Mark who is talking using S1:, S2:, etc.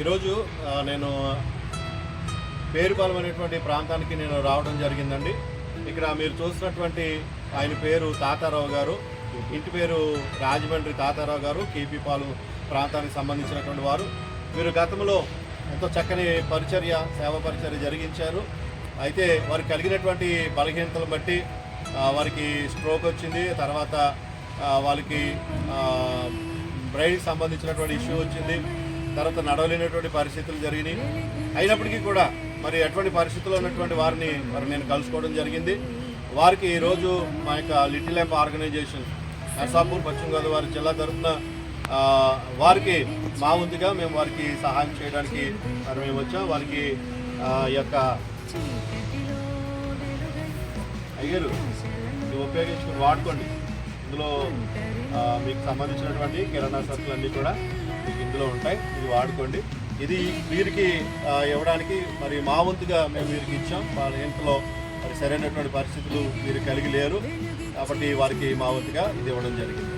S1: ఈరోజు నేను పేరుపాలెం అనేటువంటి ప్రాంతానికి నేను రావడం జరిగిందండి. ఇక్కడ మీరు చూసినటువంటి ఆయన పేరు తాతారావు గారు ఇంటి పేరు రాజమండ్రి తాతారావు గారు కేపీ పాలు ప్రాంతానికి సంబంధించినటువంటి వారు. వీరు గతంలో ఎంతో చక్కని పరిచర్య సేవ పరిచర్య జరిగించారు. అయితే వారికి కలిగినటువంటి బలహీనతలు బట్టి వారికి స్ట్రోక్ వచ్చింది. తర్వాత వాళ్ళకి బ్రెయిన్కి సంబంధించినటువంటి ఇష్యూ వచ్చింది. తర్వాత నడవలేనటువంటి పరిస్థితులు జరిగినాయి. అయినప్పటికీ కూడా మరి అటువంటి పరిస్థితుల్లో ఉన్నటువంటి వారిని మరి నేను కలుసుకోవడం జరిగింది. వారికి ఈరోజు మా యొక్క లిటిల్ ల్యాంప్ ఆర్గనైజేషన్ నర్సాపూర్ పశ్చిమ గోదావరి జిల్లా తరఫున వారికి మా వంతుగా మేము వారికి సహాయం చేయడానికి మరి మేము వచ్చాం. వారికి యొక్క అయ్యారు ఇది ఉపయోగించుకుని వాడుకోండి. ఇందులో మీకు సంబంధించినటువంటి కిరాణా సరుకులు అన్నీ కూడా మీకు ఉంటాయి. ఇది వాడుకోండి. ఇది వీరికి ఇవ్వడానికి మరి మా వంతుగా మేము వీరికి ఇచ్చాం. వాళ్ళ ఇంట్లో మరి సరైనటువంటి పరిస్థితులు వీరు కలిగి లేరు. కాబట్టి వారికి మా వంతుగా ఇది ఇవ్వడం జరిగింది.